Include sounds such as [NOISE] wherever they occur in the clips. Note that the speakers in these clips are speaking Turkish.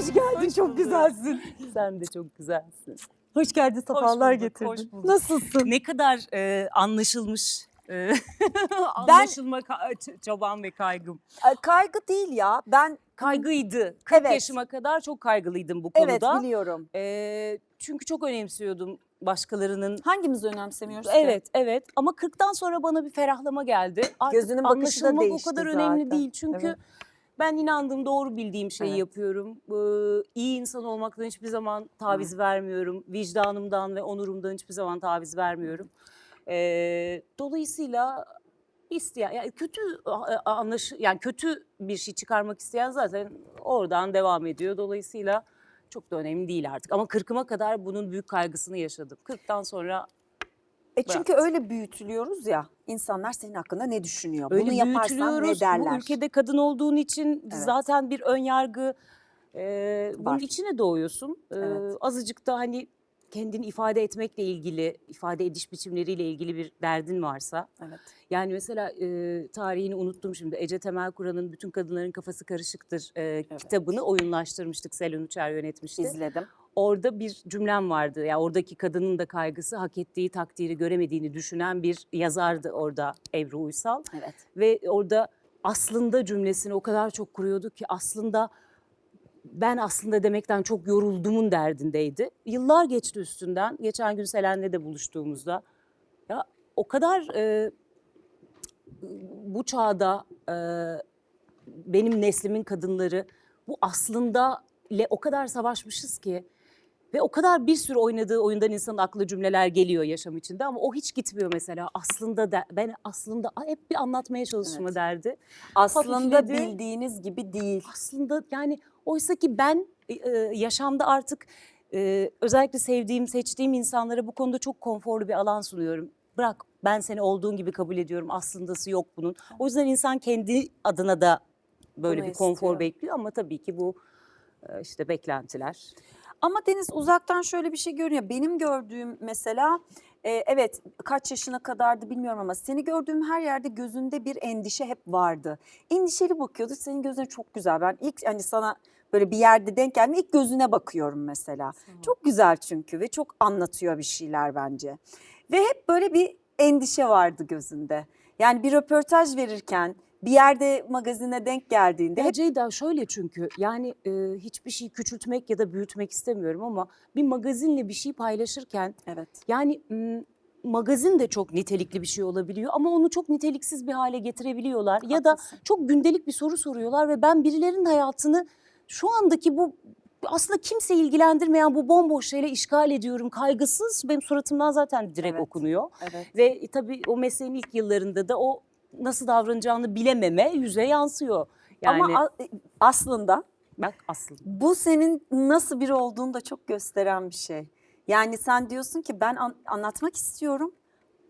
Hoş geldin, Hoş çok güzelsin. Sen de çok güzelsin. Hoş geldin, sefalar bulduk, getirdin. hoş bulduk. Nasılsın? Ne kadar e, anlaşılmış e, anlaşılma ç- çabam ve kaygım. Ay, Kaygı değil ya. Ben Kaygıydı. 40 Evet. yaşıma kadar çok kaygılıydım bu evet konuda. biliyorum. E, çünkü çok önemsiyordum başkalarının. Hangimiz önemsemiyoruz ki? Evet, evet. Ama 40'tan sonra bana bir ferahlama geldi. Artık Gözünün bakışı da anlaşılmak o değişti kadar önemli zaten. değil. Çünkü Evet. Ben inandığım, doğru bildiğim şeyi Evet. yapıyorum. Ee, iyi insan olmaktan hiçbir zaman taviz vermiyorum. Vicdanımdan ve onurumdan hiçbir zaman taviz vermiyorum. Ee, dolayısıyla isteyen, yani kötü a- anlaş, yani kötü bir şey çıkarmak isteyen zaten oradan devam ediyor. Dolayısıyla çok da önemli değil artık. Ama kırkıma kadar bunun büyük kaygısını yaşadım. Kırktan sonra E çünkü bıraktım. öyle büyütülüyoruz ya. İnsanlar senin hakkında ne düşünüyor? Öyle Bunu yaparsan ne büyütülüyoruz. derler? Bu ülkede kadın olduğun için Evet. zaten bir ön yargı e, bunun Var. içine doğuyorsun. E, Evet. azıcık da hani kendini ifade etmekle ilgili, ifade ediş biçimleriyle ilgili bir derdin varsa. Evet. Yani mesela e, tarihini unuttum şimdi. Ece Temel Kur'an'ın Bütün Kadınların Kafası Karışıktır e, kitabını oyunlaştırmıştık. Selin Uçer yönetmişti. İzledim. Orada bir cümlem vardı. Yani oradaki kadının da kaygısı hak ettiği takdiri göremediğini düşünen bir yazardı orada Ebru Uysal. Evet. Ve orada aslında cümlesini o kadar çok kuruyordu ki aslında ben aslında demekten çok yoruldumun derdindeydi. Yıllar geçti üstünden. Geçen gün Selen'le de buluştuğumuzda. Ya o kadar e, bu çağda e, benim neslimin kadınları bu aslında ile o kadar savaşmışız ki ve o kadar bir sürü oynadığı oyundan insanın aklına cümleler geliyor yaşam içinde ama o hiç gitmiyor mesela. Aslında da ben aslında hep bir anlatmaya çalışma Evet. derdi. Aslında Hafifledi. bildiğiniz gibi değil. Aslında yani oysa ki ben e, e, yaşamda artık e, özellikle sevdiğim, seçtiğim insanlara bu konuda çok konforlu bir alan sunuyorum. Bırak ben seni olduğun gibi kabul ediyorum. Aslındası yok bunun. O yüzden insan kendi adına da böyle Bunu bir konfor istiyor. bekliyor ama tabii ki bu e, işte beklentiler. Ama Deniz uzaktan şöyle bir şey görünüyor. Benim gördüğüm mesela e, evet kaç yaşına kadardı bilmiyorum ama seni gördüğüm her yerde gözünde bir endişe hep vardı. Endişeli bakıyordu. Senin gözüne çok güzel. Ben ilk hani sana böyle bir yerde denk geldim ilk gözüne bakıyorum mesela. Çok güzel çünkü ve çok anlatıyor bir şeyler bence. Ve hep böyle bir endişe vardı gözünde. Yani bir röportaj verirken bir yerde magazine denk geldiğinde Ya Ceyda şöyle çünkü yani e, hiçbir şeyi küçültmek ya da büyütmek istemiyorum ama bir magazinle bir şey paylaşırken evet yani magazin de çok nitelikli bir şey olabiliyor ama onu çok niteliksiz bir hale getirebiliyorlar. Ya da Haklısın. çok gündelik bir soru soruyorlar ve ben birilerinin hayatını şu andaki bu aslında kimse ilgilendirmeyen bu bomboş şeyle işgal ediyorum. Kaygısız benim suratımdan zaten direkt Evet. okunuyor. evet. Ve tabii o mesleğin ilk yıllarında da o nasıl davranacağını bilememe yüze yansıyor. Yani Ama aslında bak aslında. Bu senin nasıl biri olduğunu da çok gösteren bir şey. Yani sen diyorsun ki ben an- anlatmak istiyorum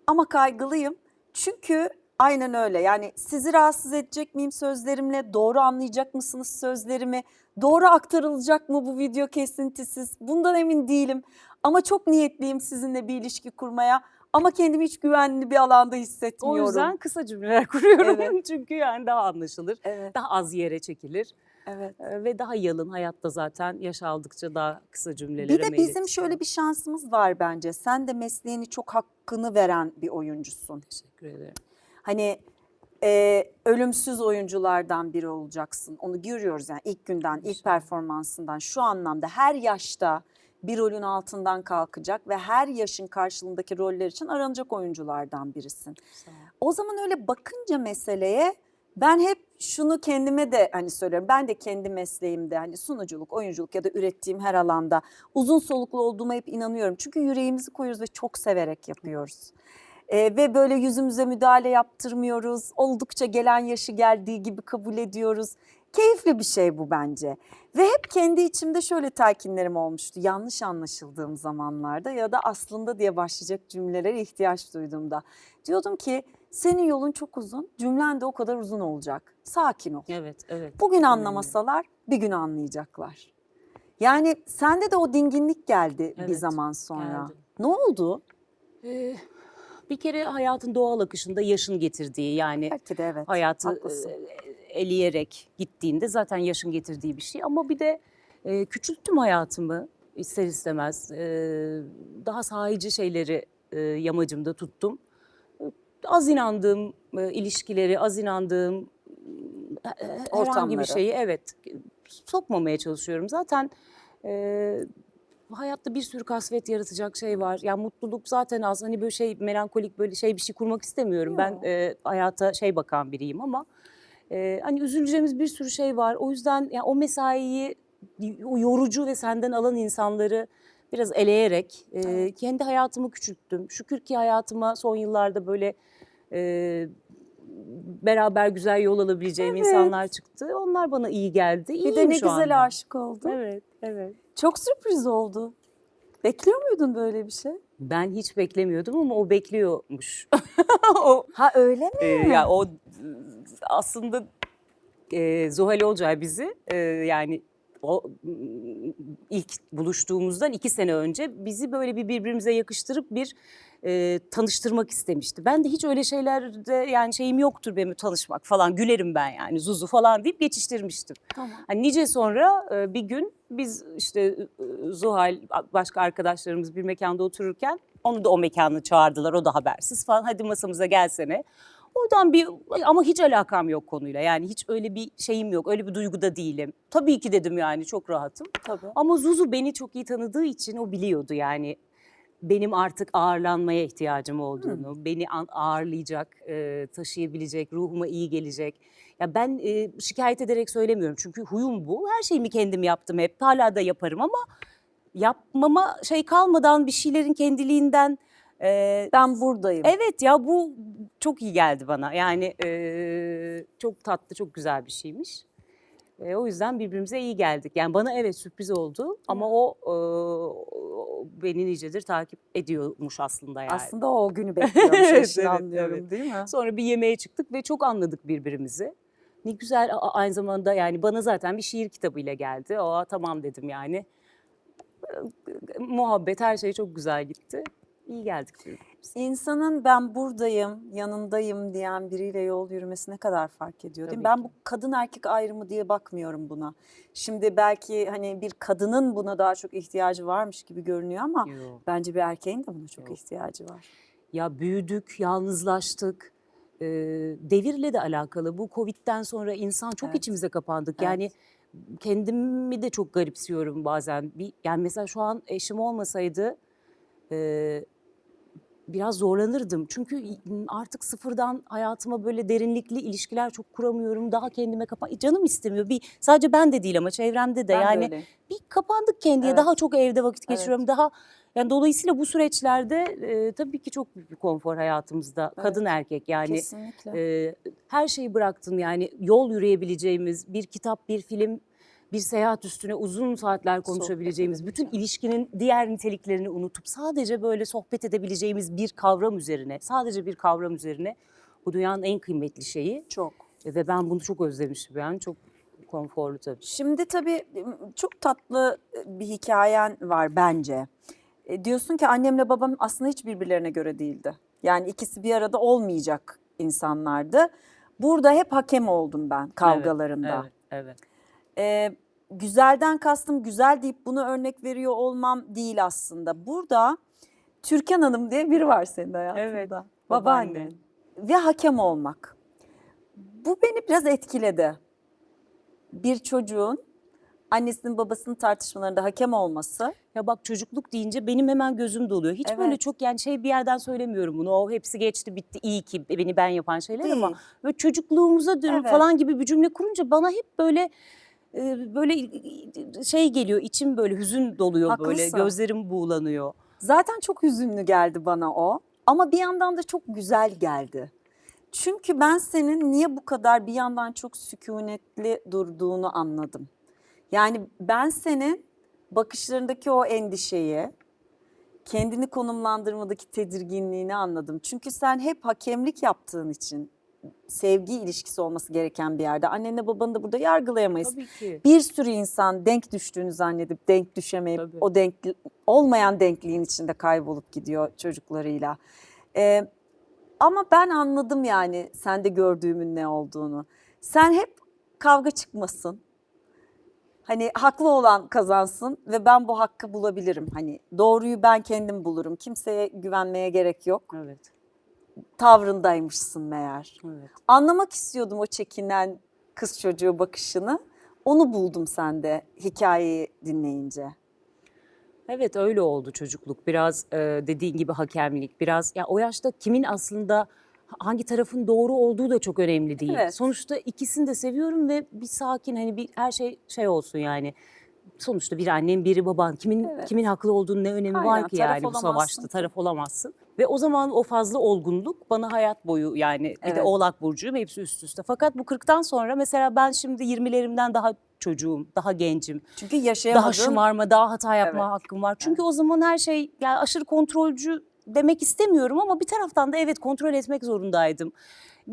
ama kaygılıyım. Çünkü aynen öyle. Yani sizi rahatsız edecek miyim sözlerimle? Doğru anlayacak mısınız sözlerimi? Doğru aktarılacak mı bu video kesintisiz? Bundan emin değilim. Ama çok niyetliyim sizinle bir ilişki kurmaya. Ama kendimi hiç güvenli bir alanda O hissetmiyorum. yüzden kısa cümleler [LAUGHS] kuruyorum. Evet. Çünkü yani daha anlaşılır. Evet, Daha az yere çekilir. evet. Ve daha yalın hayatta zaten yaş aldıkça daha kısa cümlelere Bir de bizim meylettiğim. şöyle bir şansımız var bence. Sen de mesleğini çok hakkını veren bir oyuncusun. Teşekkür ederim. Hani e, ölümsüz oyunculardan biri olacaksın. Onu görüyoruz yani ilk günden, ilk performansından. Şu anlamda her yaşta bir rolün altından kalkacak ve her yaşın karşılığındaki roller için aranacak oyunculardan birisin. O zaman öyle bakınca meseleye ben hep şunu kendime de hani söylüyorum. Ben de kendi mesleğimde hani sunuculuk, oyunculuk ya da ürettiğim her alanda uzun soluklu olduğuma hep inanıyorum. Çünkü yüreğimizi koyuyoruz ve çok severek yapıyoruz. Ee, ve böyle yüzümüze müdahale yaptırmıyoruz. Oldukça gelen yaşı geldiği gibi kabul ediyoruz. Keyifli bir şey bu bence. Ve hep kendi içimde şöyle telkinlerim olmuştu. Yanlış anlaşıldığım zamanlarda ya da aslında diye başlayacak cümlelere ihtiyaç duyduğumda. Diyordum ki senin yolun çok uzun, cümlen de o kadar uzun olacak. Sakin ol. Evet, evet. Bugün anlamasalar bir gün anlayacaklar. Yani sende de o dinginlik geldi bir Evet, zaman sonra. geldi. Ne oldu? Ee, bir kere hayatın doğal akışında yaşın getirdiği yani Belki de evet. hayatı haklısın. e, eleyerek gittiğinde zaten yaşın getirdiği bir şey ama bir de E, küçülttüm hayatımı ister istemez. E, daha sahici şeyleri e, yamacımda tuttum. Az inandığım e, ilişkileri, az inandığım e, herhangi bir şeyi evet sokmamaya çalışıyorum. Zaten e, hayatta bir sürü kasvet yaratacak şey var. Yani mutluluk zaten az. Hani böyle şey melankolik böyle şey bir şey kurmak istemiyorum. Ben Yok. e, hayata şey bakan biriyim ama e, hani üzüleceğimiz bir sürü şey var. O yüzden yani o mesaiyi o yorucu ve senden alan insanları biraz eleyerek e, Evet. kendi hayatımı küçülttüm. Şükür ki hayatıma son yıllarda böyle e, beraber güzel yol alabileceğim Evet. insanlar çıktı. Onlar bana iyi geldi. Bir İyiyim de ne şu anda. güzel aşık oldun. Evet, evet. Çok sürpriz oldu. Bekliyor muydun böyle bir şey? Ben hiç beklemiyordum ama o bekliyormuş. [LAUGHS] o Ha öyle mi? e, ya o aslında e, Zuhal Olcay bizi e, yani o ilk buluştuğumuzdan iki sene önce bizi böyle bir birbirimize yakıştırıp bir e, tanıştırmak istemişti. Ben de hiç öyle şeylerde yani şeyim yoktur benim tanışmak falan gülerim ben yani Zuzu falan deyip geçiştirmiştim. Tamam. Hani nice sonra e, bir gün biz işte e, Zuhal başka arkadaşlarımız bir mekanda otururken onu da o mekana çağırdılar o da habersiz falan hadi masamıza gelsene. Oradan bir ama hiç alakam yok konuyla yani hiç öyle bir şeyim yok öyle bir duyguda değilim. Tabii ki dedim yani çok rahatım. Tabii. Ama Zuzu beni çok iyi tanıdığı için o biliyordu yani benim artık ağırlanmaya ihtiyacım olduğunu, beni an- ağırlayacak, e, taşıyabilecek, ruhuma iyi gelecek. Ya ben e, şikayet ederek söylemiyorum çünkü huyum bu. Her şeyimi kendim yaptım hep, hala da yaparım ama yapmama şey kalmadan bir şeylerin kendiliğinden e, Ben buradayım. Evet ya bu çok iyi geldi bana. Yani e, çok tatlı, çok güzel bir şeymiş. E, o yüzden birbirimize iyi geldik. Yani bana evet sürpriz oldu ama o, e, o beni nicedir takip ediyormuş aslında yani. Aslında o günü bekliyormuş [LAUGHS] Evet, eşini evet, anlıyorum evet. değil mi? Sonra bir yemeğe çıktık ve çok anladık birbirimizi. Ne güzel aynı zamanda yani bana zaten bir şiir kitabıyla geldi. O tamam dedim yani. Muhabbet her şey çok güzel gitti. İyi geldik birbirimize. İnsanın ben buradayım, yanındayım diyen biriyle yol yürümesi ne kadar fark ediyor değil mi? Tabii Ben bu kadın erkek ayrımı diye bakmıyorum buna. Şimdi belki hani bir kadının buna daha çok ihtiyacı varmış gibi görünüyor ama Yok. bence bir erkeğin de buna çok Yok. ihtiyacı var. Ya büyüdük, yalnızlaştık. Ee, devirle de alakalı. Bu Covid'den sonra insan çok Evet. içimize kapandık. Evet. Yani kendimi de çok garipsiyorum bazen. Bir, yani mesela şu an eşim olmasaydı e, biraz zorlanırdım. Çünkü artık sıfırdan hayatıma böyle derinlikli ilişkiler çok kuramıyorum. Daha kendime kapan. Canım istemiyor. Bir sadece ben de değil ama çevremde de Ben de yani öyle. bir kapandık kendiye. Evet. Daha çok evde vakit Evet. geçiriyorum. Daha yani dolayısıyla bu süreçlerde e, tabii ki çok büyük bir konfor hayatımızda. Evet. Kadın erkek yani Kesinlikle. e, her şeyi bıraktım yani yol yürüyebileceğimiz bir kitap, bir film, bir seyahat üstüne uzun saatler konuşabileceğimiz, bütün ilişkinin diğer niteliklerini unutup sadece böyle sohbet edebileceğimiz bir kavram üzerine, sadece bir kavram üzerine bu dünyanın en kıymetli şeyi çok. ve ben bunu çok özlemişim yani çok konforlu tabii. Şimdi tabii çok tatlı bir hikayen var bence. E, diyorsun ki annemle babam aslında hiç birbirlerine göre değildi. Yani ikisi bir arada olmayacak insanlardı. Burada hep hakem oldum ben kavgalarında. Evet, evet. E, güzelden kastım güzel deyip bunu örnek veriyor olmam değil aslında. Burada Türkan Hanım diye biri var senin hayatında. Evet, babaanne. Ve hakem olmak. Bu beni biraz etkiledi. Bir çocuğun annesinin babasının tartışmalarında hakem olması. Ya bak çocukluk deyince benim hemen gözüm doluyor. Hiç böyle Evet. çok yani şey bir yerden söylemiyorum bunu. O hepsi geçti bitti iyi ki beni ben yapan şeyler ama Değil. böyle çocukluğumuza dönüp Evet. falan gibi bir cümle kurunca bana hep böyle e, böyle şey geliyor içim böyle hüzün doluyor böyle Haklısın. gözlerim buğulanıyor. Zaten çok hüzünlü geldi bana o. Ama bir yandan da çok güzel geldi. Çünkü ben senin niye bu kadar bir yandan çok sükunetli durduğunu anladım. Yani ben senin bakışlarındaki o endişeyi, kendini konumlandırmadaki tedirginliğini anladım. Çünkü sen hep hakemlik yaptığın için sevgi ilişkisi olması gereken bir yerde. Annenle babanı da burada yargılayamayız. Tabii ki. Bir sürü insan denk düştüğünü zannedip denk düşemeyip Tabii. o denk olmayan denkliğin içinde kaybolup gidiyor çocuklarıyla. Ee, ama ben anladım yani sende gördüğümün ne olduğunu. Sen hep kavga çıkmasın. Hani haklı olan kazansın ve ben bu hakkı bulabilirim. Hani doğruyu ben kendim bulurum. Kimseye güvenmeye gerek yok. Evet. Tavrındaymışsın meğer. Evet. Anlamak istiyordum o çekinen kız çocuğu bakışını. Onu buldum sende hikayeyi dinleyince. Evet öyle oldu çocukluk. Biraz e, dediğin gibi hakemlik, biraz ya o yaşta kimin aslında hangi tarafın doğru olduğu da çok önemli değil. Evet. Sonuçta ikisini de seviyorum ve bir sakin hani bir her şey şey olsun yani. Sonuçta bir annen, biri baban. Kimin Evet. kimin haklı olduğunun ne önemi Aynen, var ki taraf yani bu olamazsın savaşta taraf olamazsın. Ve o zaman o fazla olgunluk bana hayat boyu yani bir de Evet. Oğlak burcuyum hepsi üst üste. Fakat bu 40'tan sonra mesela ben şimdi 20'lerimden daha çocuğum, daha gencim. Çünkü yaşayamadığın Daha şımarma, daha hata yapma Evet. hakkım var. Çünkü o zaman her şey yani aşırı kontrolcü demek istemiyorum ama bir taraftan da evet kontrol etmek zorundaydım.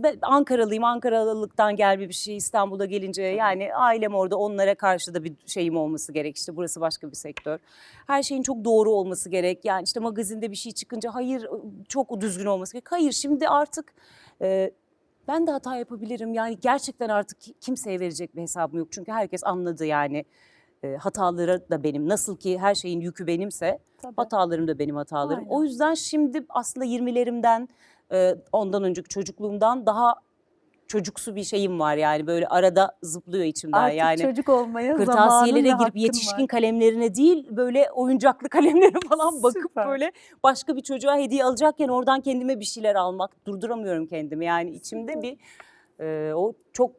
Ben Ankaralıyım, Ankaralılıktan gelme bir şey İstanbul'a gelince yani ailem orada onlara karşı da bir şeyim olması gerek. İşte burası başka bir sektör. Her şeyin çok doğru olması gerek. Yani işte magazinde bir şey çıkınca hayır çok düzgün olması gerek. Hayır şimdi artık e, ben de hata yapabilirim. Yani gerçekten artık ki- kimseye verecek bir hesabım yok. Çünkü herkes anladı yani e, hataları da benim. Nasıl ki her şeyin yükü benimse Tabii. hatalarım da benim hatalarım. Aynen. O yüzden şimdi aslında 20'lerimden e, ondan önceki çocukluğumdan daha çocuksu bir şeyim var yani böyle arada zıplıyor içimden Artık yani. çocuk olmaya Kırtasiyelere girip yetişkin var. kalemlerine değil böyle oyuncaklı [LAUGHS] kalemlere falan bakıp Süper. böyle başka bir çocuğa hediye alacakken oradan kendime bir şeyler almak durduramıyorum kendimi yani içimde bir e, o çok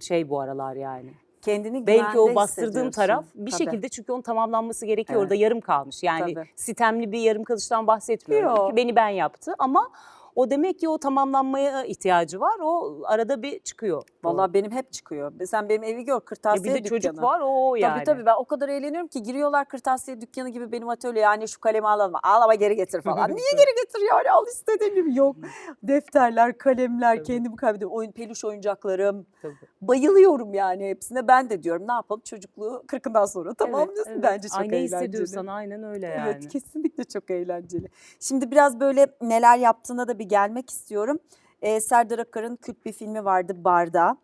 şey bu aralar yani. Kendini Belki o bastırdığım taraf bir Tabii. şekilde çünkü onun tamamlanması gerekiyor. Evet. Orada yarım kalmış. Yani Tabii. sitemli bir yarım kalıştan bahsetmiyorum. Yok. Beni ben yaptı ama o demek ki o tamamlanmaya ihtiyacı var. O arada bir çıkıyor. Vallahi benim hep çıkıyor. Sen benim evi gör kırtasiye bir de dükkanı. çocuk var o yani. Tabii tabii ben o kadar eğleniyorum ki giriyorlar kırtasiye dükkanı gibi benim atölye yani şu kalemi alalım. Al ama geri getir falan. [LAUGHS] Niye geri getir yani al istediğin gibi. Yok [LAUGHS] defterler, kalemler, Tabii. kendimi kaybediyorum. Oyun, peluş oyuncaklarım. Tabii. Bayılıyorum yani hepsine. Ben de diyorum ne yapalım çocukluğu kırkından sonra tamamlıyorsun. Evet, evet. Bence çok Ay, ne eğlenceli. hissediyorsan aynen öyle yani. Evet kesinlikle çok eğlenceli. Şimdi biraz böyle neler yaptığına da bir gelmek istiyorum. Ee, Serdar Akar'ın kült bir filmi vardı Barda.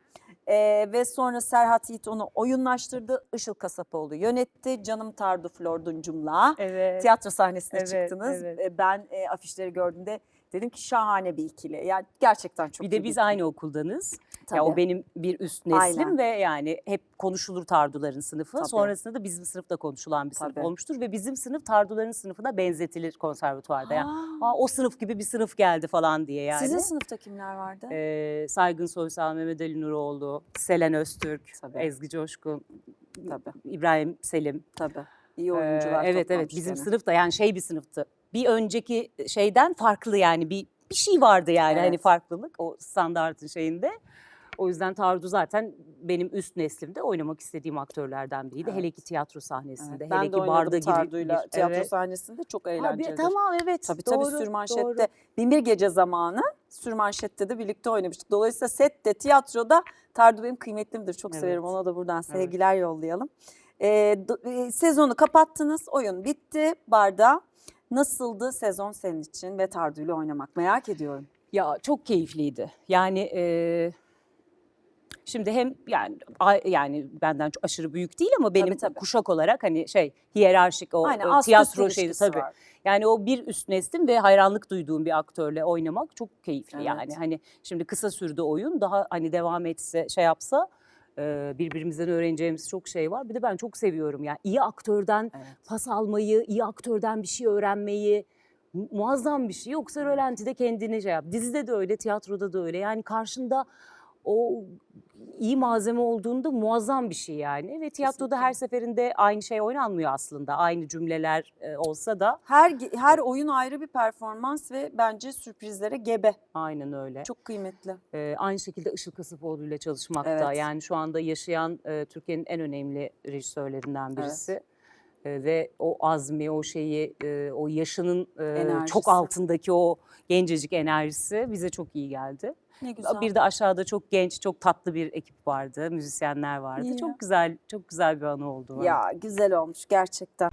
Ee, ve sonra Serhat Yiğit onu oyunlaştırdı. Işıl Kasapoğlu yönetti. Canım Tardu Florduncum'la Evet. tiyatro sahnesine Evet, çıktınız. evet. Ee, Ben e, afişleri gördüğümde dedim ki şahane bir ikili. Yani gerçekten çok bir de biz ikili. aynı okuldanız. Tabii. Ya o benim bir üst neslim Aynen. ve yani hep konuşulur Tarduların sınıfı. Tabii. Sonrasında da bizim sınıfta konuşulan bir sınıf Tabii. olmuştur ve bizim sınıf Tarduların sınıfına benzetilir konservatuvarda. Yani. Aa, o sınıf gibi bir sınıf geldi falan diye yani. Sizin sınıfta kimler vardı? Ee, Saygın Soysal, Mehmet Ali Nuroğlu, Selen Öztürk, Tabii. Ezgi Coşkun, Tabii. İbrahim Selim. Tabii. İyi Ee, oyuncular evet evet toplamış bizim gene. sınıf da yani şey bir sınıftı. Bir önceki şeyden farklı yani bir bir şey vardı yani hani Evet. farklılık o standartın şeyinde. O yüzden Tardu zaten benim üst neslimde oynamak istediğim aktörlerden biriydi. Evet. Hele ki tiyatro sahnesinde. Evet, hele ben de ki barda oynadım gibi. Tardu'yla bir- tiyatro evet. sahnesinde çok eğlencelidir. tamam evet. Tabii doğru, tabii sürmanşette doğru. Binbir Gece zamanı sürmanşette de birlikte oynamıştık. Dolayısıyla sette, tiyatroda Tardu benim kıymetlimdir. Çok Evet. severim. Ona da buradan Evet. sevgiler yollayalım. Ee, e, sezonu kapattınız. Oyun bitti barda. Nasıldı sezon senin için ve Tardu ile oynamak? Merak ediyorum. Ya çok keyifliydi. Yani e, şimdi hem yani a- yani benden çok aşırı büyük değil ama benim Tabii, tabii. kuşak olarak hani şey hiyerarşik o Aynen üst tiyatro şeyi tabii. var. Yani o bir üst neslim ve hayranlık duyduğum bir aktörle oynamak çok keyifli Evet. yani. Hani şimdi kısa sürdü oyun daha hani devam etse şey yapsa birbirimizden öğreneceğimiz çok şey var. Bir de ben çok seviyorum yani iyi aktörden Evet. pas almayı, iyi aktörden bir şey öğrenmeyi mu- muazzam bir şey. Yoksa rölantide kendini şey yap. Dizide de öyle, tiyatroda da öyle. Yani karşında o iyi malzeme olduğunda muazzam bir şey yani. Ve tiyatroda her seferinde aynı şey oynanmıyor aslında. Aynı cümleler e, olsa da Her her oyun ayrı bir performans ve bence sürprizlere gebe. aynen öyle. Çok kıymetli. Ee, aynı şekilde Işıl Kasıpoğlu ile çalışmakta. Evet. Yani şu anda yaşayan e, Türkiye'nin en önemli rejisörlerinden birisi. E, ve o azmi, o şeyi, e, o yaşının e, Enerjisi. çok altındaki o gencecik enerjisi bize çok iyi geldi. Ne güzel. Bir de aşağıda çok genç, çok tatlı bir ekip vardı, müzisyenler vardı. İyi. Çok güzel, çok güzel bir anı oldu. Ya güzel olmuş gerçekten.